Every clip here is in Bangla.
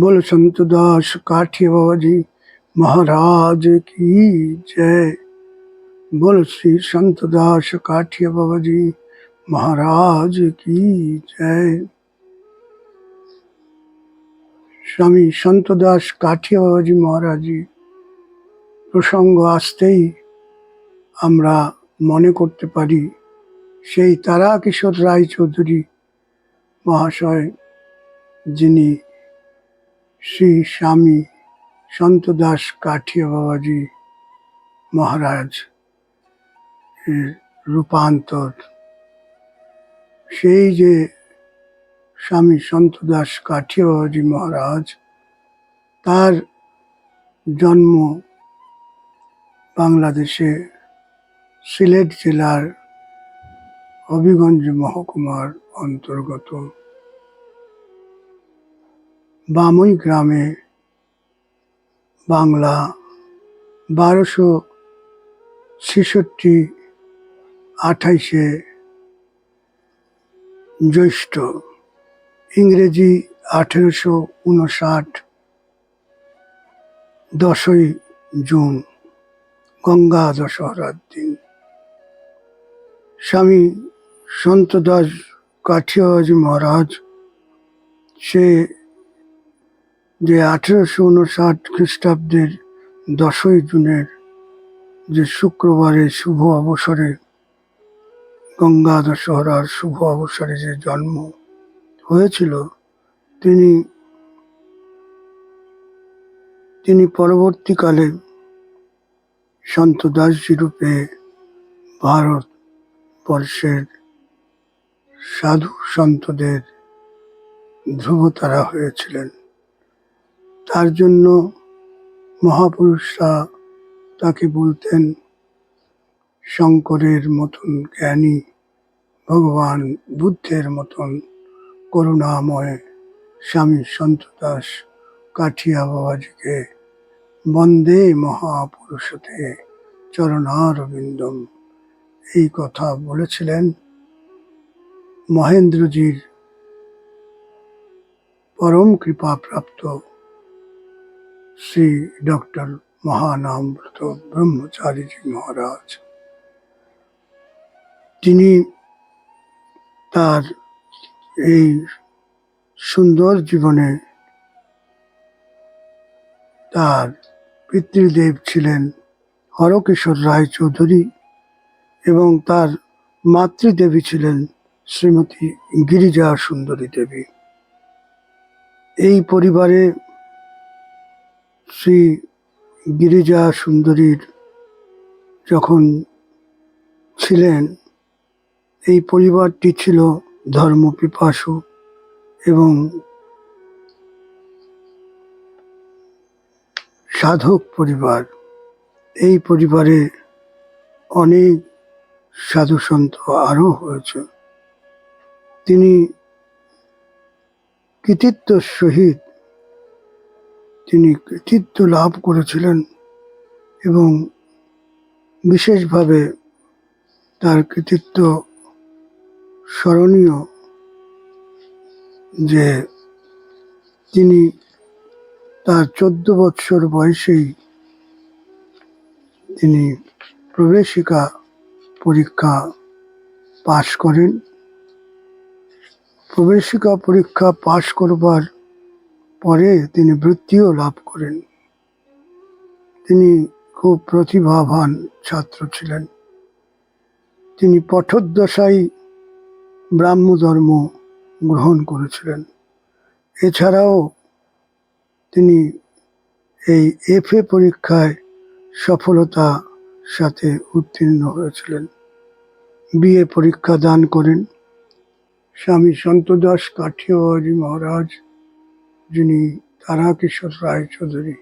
বল সন্ত দাস কাঠিয়াবাজি মহারাজ কি জয় বল শ্রী সন্ত দাস কাঠিয়া মহারাজ কি জয় স্বামী সন্ত দাস কাঠিয়া মহারাজি প্রসঙ্গ আসতেই আমরা মনে করতে পারি। সেই তারা কিশোর রায়চৌধুরী মহাশয়, যিনি শ্রী স্বামী সন্ত দাস কাঠিয়া বাবাজি মহারাজ রূপান্তর। সেই যে স্বামী সন্ত দাস কাঠিয়া বাবাজি মহারাজ, তার জন্ম বাংলাদেশে সিলেট জেলার হবিগঞ্জ মহকুমার অন্তর্গত। বামুই গ্রামে বাংলা বারোশো ছেষট্টি আঠাইশে জ্যৈষ্ঠ, ইংরেজি আঠেরোশো উনষাট, দশই জুন, গঙ্গা দশহরার দিন। স্বামী সন্ত দাস কাঠিয়াবাজি মহারাজ, সে যে আঠেরোশো উনষাট খ্রিস্টাব্দের দশই জুনের যে শুক্রবারে শুভ অবসরে গঙ্গা দশহরার শুভ অবসরে যে জন্ম হয়েছিল, তিনি তিনি পরবর্তীকালে সন্ত দাসজি রূপে ভারত বর্ষের সাধু সন্তদের ধ্রুবতারা হয়েছিলেন। তার জন্য মহাপুরুষরা তাকে বলতেন, শঙ্করের মতন জ্ঞানী, ভগবান বুদ্ধের মতন করুণাময় স্বামী সন্ত দাস কাঠিয়া বাবাজিকে বন্দে মহাপুরুষতে চরণারবিন্দম। এই কথা বলেছিলেন মহেন্দ্রজির পরম কৃপাপ্রাপ্ত শ্রী ডক্টর মহানামব্রত ব্রহ্মচারীজি মহারাজ। তিনি তার এই সুন্দর জীবনে তার পিতৃদেব ছিলেন হরকিশোর রায় চৌধুরী এবং তার মাতৃদেবী ছিলেন শ্রীমতী গিরিজা সুন্দরী দেবী। এই পরিবারে শ্রী গিরিজা সুন্দরীর যখন ছিলেন, এই পরিবারটি ছিল ধর্মপিপাসু এবং সাধক পরিবার। এই পরিবারে অনেক সাধুসন্ত আরও হয়েছে। তিনি কৃতিত্ব সহিত তিনি কৃতিত্ব লাভ করেছিলেন এবং বিশেষভাবে তার কৃতিত্ব স্মরণীয় যে তিনি তার চোদ্দ বৎসর বয়সেই তিনি প্রবেশিকা পরীক্ষা পাশ করেন। প্রবেশিকা পরীক্ষা পাশ করবার পরে তিনি বৃত্তিও লাভ করেন। তিনি খুব প্রতিভাবান ছাত্র ছিলেন। তিনি পঠোদ্দশায় ব্রাহ্মধর্ম গ্রহণ করেছিলেন। এছাড়াও তিনি এই এফএ পরীক্ষায় সফলতা সাথে উত্তীর্ণ হয়েছিলেন। বিএ পরীক্ষা দান করেন। স্বামী সন্তদাস কাঠিয়াবাজি মহারাজ যিনি তারাকিশোর রায়চৌধুরী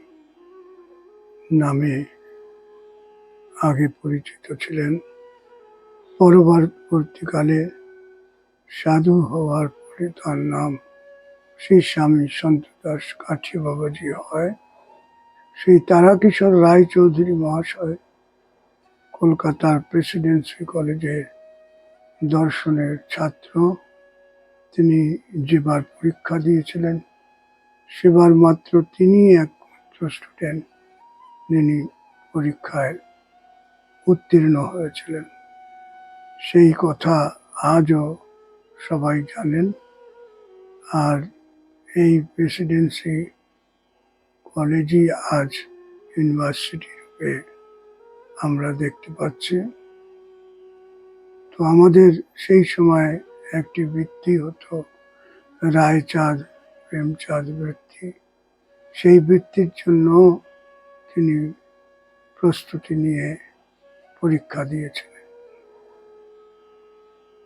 নামে আগে পরিচিত ছিলেন পরবর্তীকালে সাধু হওয়ার পরে তার নাম শ্রী স্বামী সন্ত দাস কাঠিয়া বাবাজি হয়। শ্রী তারাকিশোর রায়চৌধুরী মহাশয় কলকাতার প্রেসিডেন্সি কলেজের দর্শনের ছাত্র। তিনি যেবার পরীক্ষা দিয়েছিলেন সেবার মাত্র তিনি একমাত্র স্টুডেন্ট যিনি পরীক্ষায় উত্তীর্ণ হয়েছিলেন। সেই কথা আজও সবাই জানেন। আর এই প্রেসিডেন্সি কলেজই আজ ইউনিভার্সিটি রূপে আমরা দেখতে পাচ্ছি। তো আমাদের সেই সময় একটি বৃত্তি হতো রায়চাঁদ প্রেমচাঁদ বৃত্তি। সেই বৃত্তির জন্য তিনি প্রস্তুতি নিয়ে পরীক্ষা দিয়েছিলেন।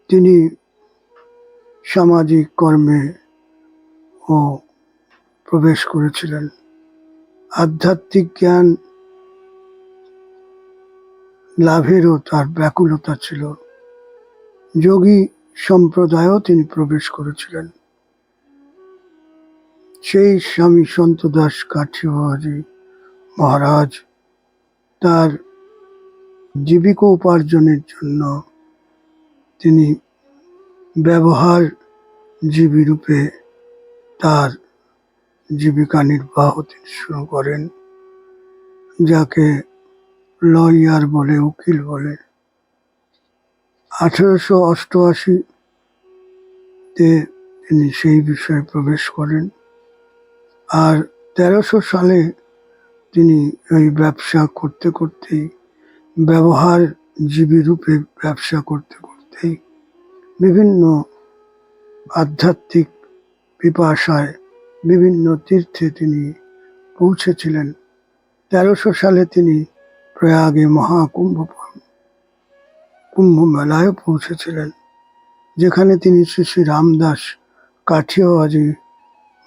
তিনি সামাজিক কর্মে ও প্রবেশ করেছিলেন। আধ্যাত্মিক জ্ঞান লাভেরও তার ব্যাকুলতা ছিল। যোগী সম্প্রদায়ও তিনি প্রবেশ করেছিলেন। সেই স্বামী সন্ত দাস কাঠিবাবাজি মহারাজ তার জীবিকা উপার্জনের জন্য তিনি ব্যবহার জীবী রূপে তার জীবিকা নির্বাহ তিনি শুরু করেন, যাকে লয়ার বলে, উকিল বলে। আঠেরোশো অষ্টআশিতে তিনি সেই বিষয়ে প্রবেশ করেন। আর তেরোশো সালে তিনি ওই ব্যবসা করতে করতেই ব্যবহার জীবী রূপে ব্যবসা করতে করতেই বিভিন্ন আধ্যাত্মিক পিপাসায় বিভিন্ন তীর্থে তিনি পৌঁছেছিলেন। তেরোশো সালে তিনি প্রয়াগে মহাকুম্ভ কুম্ভ মেলায় পৌঁছেছিলেন, যেখানে তিনি শ্রী শ্রী রামদাস কাঠিয়াওয়াজি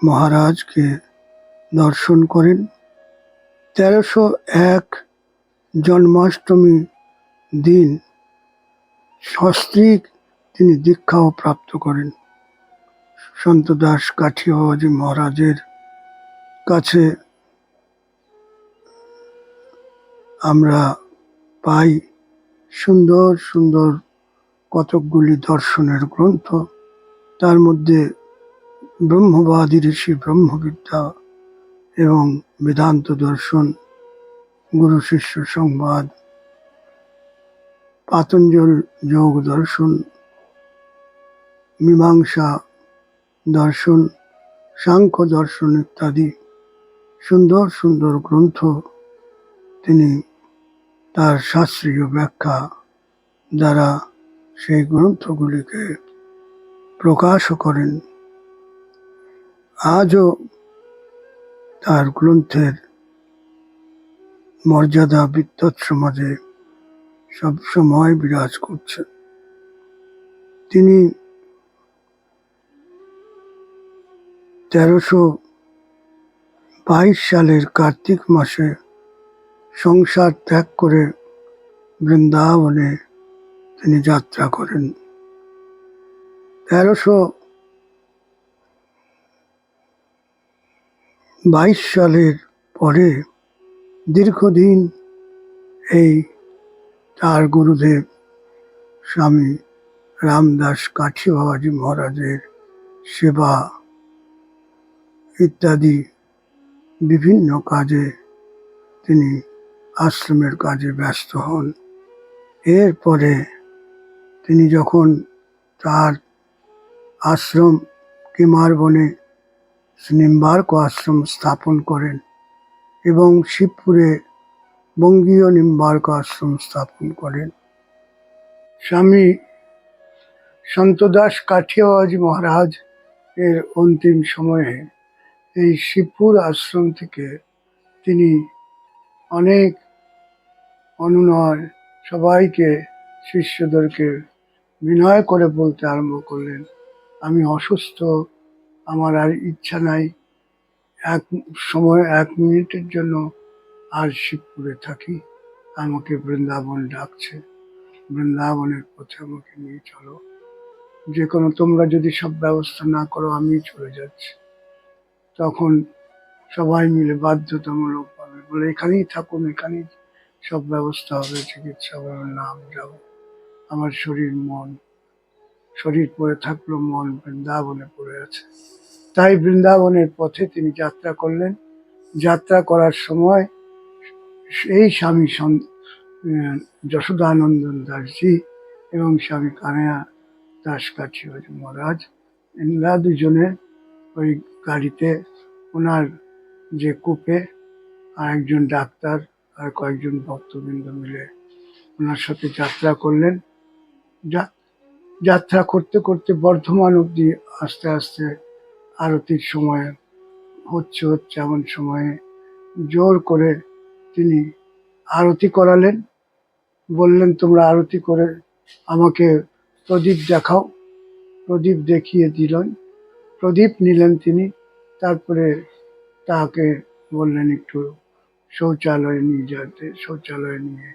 মহারাজকে দর্শন করেন। তেরোশো এক জন্মাষ্টমী দিন সস্ত্রীক তিনি দীক্ষাও প্রাপ্ত করেন। সন্ত দাস কাঠিয়াবাজি মহারাজের কাছে আমরা পাই সুন্দর সুন্দর কতকগুলি দর্শনের গ্রন্থ। তার মধ্যে ব্রহ্মবাদী ঋষি ব্রহ্মবিদ্যা এবং বেদান্ত দর্শন, গুরু শিষ্য সংবাদ, পাতঞ্জল যোগ দর্শন, মীমাংসা দর্শন, সাংখ্য দর্শন ইত্যাদি সুন্দর সুন্দর গ্রন্থ তিনি তার শাস্ত্রীয় ব্যাখ্যা দ্বারা সেই গ্রন্থগুলিকে প্রকাশও করেন। আজও তার গ্রন্থের মর্যাদা বিদ্যৎ সমাজে সবসময় বিরাজ করছেন তিনি তেরোশো বাইশ সালের কার্তিক মাসে সংসার ত্যাগ করে বৃন্দাবনে তিনি যাত্রা করেন। তেরোশো বাইশ সালের পরে দীর্ঘদিন এই তার গুরুদেব স্বামী রামদাস কাঠি বাবাজি মহারাজের সেবা ইত্যাদি বিভিন্ন কাজে তিনি আশ্রমের কাজে ব্যস্ত হন। এরপরে তিনি যখন তার আশ্রম কিমার বনে নিম্বার্ক আশ্রম স্থাপন করেন এবং শিবপুরে বঙ্গীয় নিম্বার্ক আশ্রম স্থাপন করেন। স্বামী সন্তদাস কাঠিয়াবাজি মহারাজ এর অন্তিম সময়ে এই শিবপুর আশ্রম থেকে তিনি অনেক অনুনয় সবাইকে, শিষ্যদেরকে বিনয় করে বলতে আরম্ভ করলেন, আমি অসুস্থ আমার আর ইচ্ছা নাই। এক সময়, এক মিনিটের জন্য আর শিবপুরে থাকি। আমাকে বৃন্দাবন ডাকছে। বৃন্দাবনের পথে আমাকে নিয়ে চলো। যে কোনো তোমরা যদি সব ব্যবস্থা না করো আমি চলে যাচ্ছি। তখন সবাই মিলে বাধ্যতামূলকভাবে বলে, এখানেই থাকুন, এখানেই সব ব্যবস্থা হবে, চিকিৎসা হবে নাম যাব আমার শরীর মন শরীর পড়ে থাকল, মন বৃন্দাবনে পড়ে আছে। তাই বৃন্দাবনের পথে তিনি যাত্রা করলেন। যাত্রা করার সময় সেই স্বামী যশোদানন্দন দাসজি এবং স্বামী কানায়া দাস কাঠিয়াজ মহারাজ এনারা দুজনে ওই গাড়িতে ওনার যে কূপে আর একজন ডাক্তার আর কয়েকজন ভক্তবৃন্দ মিলে ওনার সাথে যাত্রা করলেন। যা- যাত্রা করতে করতে বর্ধমান অব্দি আস্তে আস্তে আরতির সময় হচ্ছে হচ্ছে এমন সময়ে জোর করে তিনি আরতি করালেন। বললেন, তোমরা আরতি করে আমাকে প্রদীপ দেখাও। প্রদীপ দেখিয়ে দিলেন। প্রদীপ নিলেন তিনি। তারপরে তাকে বললেন, একটু শৌচালয়ে নিয়ে যেতে, শৌচালয়ে নিয়ে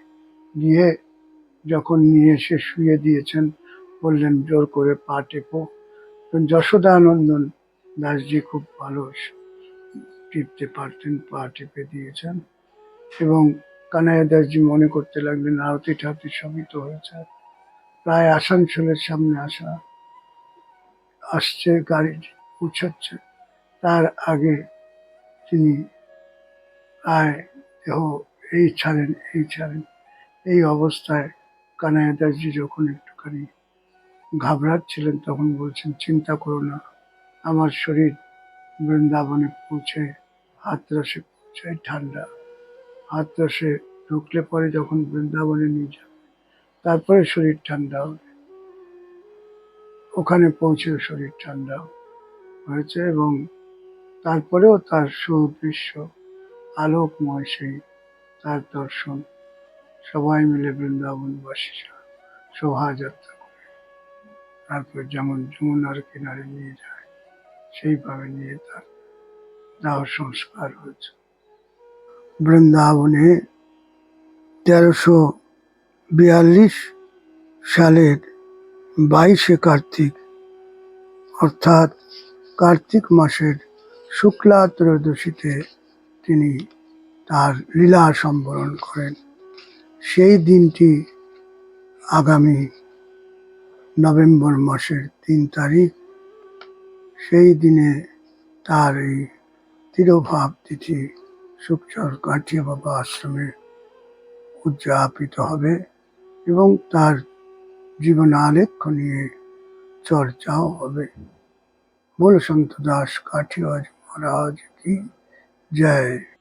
গিয়ে যখন নিয়ে এসে শুয়ে দিয়েছেন বললেন, জোর করে পা টেপো। যশোদানন্দন দাসজি খুব ভালো টিপতে পারতেন, পা টিপে দিয়েছেন এবং কানাইয়া দাসজি মনে করতে লাগলেন, আরতি ঠারতি সবই তো হয়েছে। প্রায় আসানসোলের সামনে আসা, আসছে, গাড়ি পৌঁছাচ্ছে তার আগে তিনি প্রায় দেহ এই ছাড়েন এই ছাড়েন। এই অবস্থায় কানাইয়া দাসজি যখন একটুখানি ঘাবড়াচ্ছিলেন তখন বলছেন, চিন্তা করো না, আমার শরীর বৃন্দাবনে পৌঁছে হাতরসে পৌঁছায় ঠান্ডা। হাতরসে ঢুকলে পরে যখন বৃন্দাবনে নিয়ে যাবে, তারপরে শরীর ঠান্ডা হবে। ওখানে পৌঁছে শরীর ঠান্ডা হয়েছে এবং তারপরেও তার সুদৃশ্য আলোকময় সেই তার দর্শন। সবাই মিলে বৃন্দাবনবাসীরা শোভাযাত্রা তারপর যেমন যমুনার কিনারে নিয়ে যায়, সেইভাবে নিয়ে তার দাহ সংস্কার হয়েছে। বৃন্দাবনে তেরোশো বিয়াল্লিশ সালের বাইশে কার্তিক, অর্থাৎ কার্তিক মাসের শুক্লা ত্রয়োদশীতে তিনি তার লীলা সম্বরণ করেন। সেই দিনটি আগামী নভেম্বর মাসের তিন তারিখ। সেই দিনে তার এই তিরোভাব তিথি সুখচর কাঠিয়া বাবা আশ্রমে উদযাপিত হবে এবং তার জীবন আলেখ্য নিয়ে চর্চাও হবে। বল সন্ত দাস কাঠিয়াজ মহারাজ কি? জয়।